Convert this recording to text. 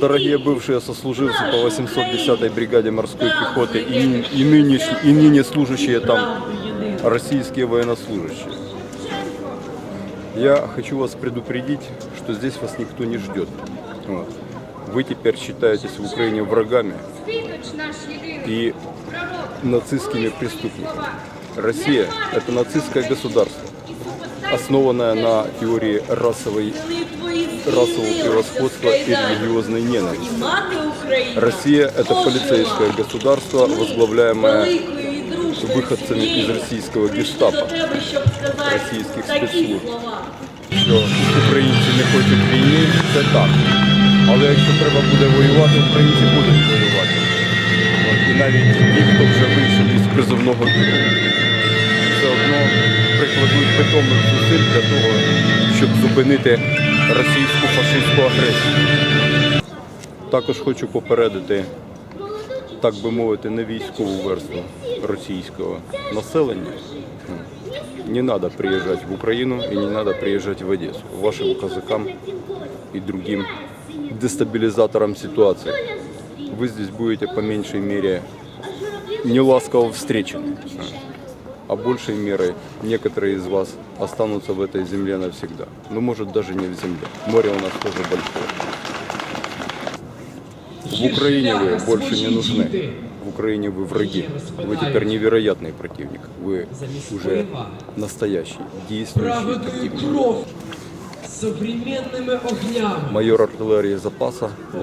дорогие бывшие сослуживцы по 810-й бригаде морской пехоты и, и, нынеш- и ныне служащие там российские военнослужащие. Я хочу вас предупредить, что здесь вас никто не ждет. Вот. Вы теперь считаетесь в Украине врагами и нацистскими преступниками. Россия – это нацистское государство, основанное на теории расовой, расового превосходства и религиозной ненависти. Россия – это полицейское государство, возглавляемое выходцами из российского гестапо, російських спецслужб. Що українці не хочуть війни, це так. Але якщо треба буде воювати, українці будуть воювати. І навіть ті, хто вже вийшов із призовного віку, все одно прикладуть питомих зусиль для того, щоб зупинити російську фашистську агресію. Також хочу попередити так би мовити, не військову верству російського населення. Не надо приезжать в Украину и не надо приезжать в Одессу. Вашим казакам и другим дестабилизаторам ситуации. Вы здесь будете по меньшей мере неласково встречены. А большей мерой некоторые из вас останутся в этой земле навсегда. Ну, может, даже не в земле. Море у нас тоже большое. В Украине вы больше не нужны. В Украине вы враги. Вы теперь невероятный противник. Вы уже настоящий, действующий противник. современными огнями. Майор артиллерии запаса